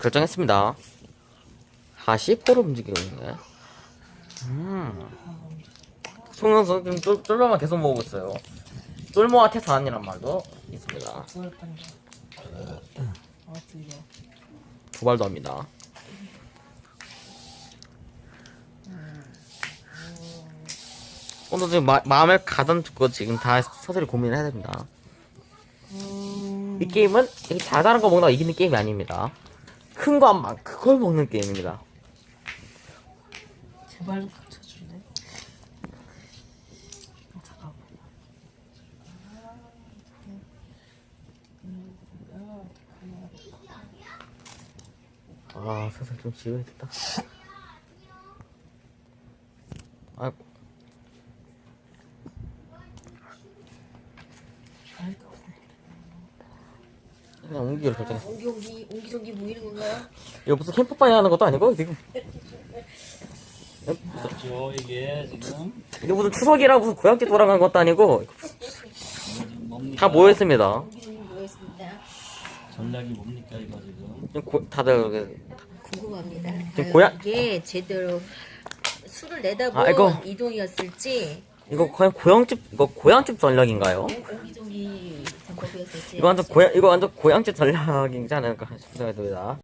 결정했습니다. 하시포로 움직이고 있네. 음. 송영선 지금 쫄, 쫄모만 계속 모으고 있어요. 쫄모와 태산이란 말도 있습니다. 도발도 합니다. 오늘 지금 마, 마음을 가장 두고 지금 다 서서히 고민을 해야 됩니다. 이 게임은 이렇게 잘하는 거 이기는 게임이 아닙니다. 큰 거 한 방, 그걸 먹는 게임입니다. 제발 좀 갖춰줄래? 어, 잠깐만. 아, 세상 좀 지워야겠다. 아이고, 아이고 그냥 옮기기로 결정했어. 옹기 옹기 옹기종기 모이는 건가요? 이거 무슨 캠프파이어 하는 것도 아니고, 지금. 그렇죠 이게 지금 이게 무슨 추석이라 무슨 고향집 돌아간 것도 아니고, 뭡니까? 다 모였습니다. 옹기종기 모였습니다. 전략이 뭡니까 이거 지금 지금 고, 다들, 이렇게 궁금합니다. 지금 아유, 고향- 이게 제대로 술을 내다 아, 본 이거- 이동이었을지 이거 그냥 고향집, 이거 고향집 전략인가요? 옹기종기 전법 이거 완전 고향, 이거 완전 고향집 전략이지 않을까 싶습니다.